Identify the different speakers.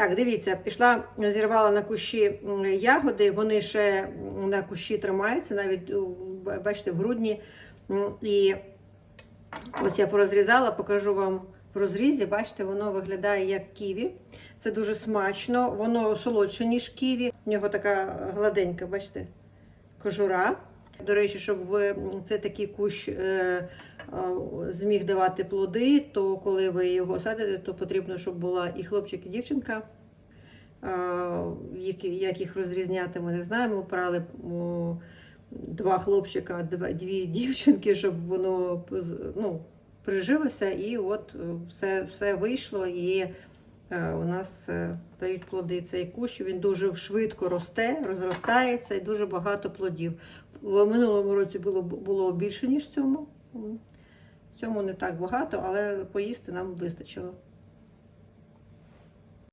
Speaker 1: Так, дивіться, пішла, зірвала на кущі ягоди, вони ще на кущі тримаються, навіть бачите, в грудні. І ось я порозрізала, покажу вам в розрізі. Бачите, воно виглядає як ківі. Це дуже смачно, воно солодше, ніж ківі. У нього така гладенька, бачите, кожура. До речі, щоб ви це такий кущ е, зміг давати плоди, то коли ви його садите, то потрібно, щоб була і хлопчик, і дівчинка. Як їх розрізняти, ми не знаємо. Ми брали два хлопчика, дві дівчинки, щоб воно ну, прижилося, і от е, все, все вийшло. І е, у нас дають плоди цей кущ. Він дуже швидко росте, розростається і дуже багато плодів. В минулому році було, було більше, ніж в цьому. В цьому не так багато, але поїсти нам вистачило.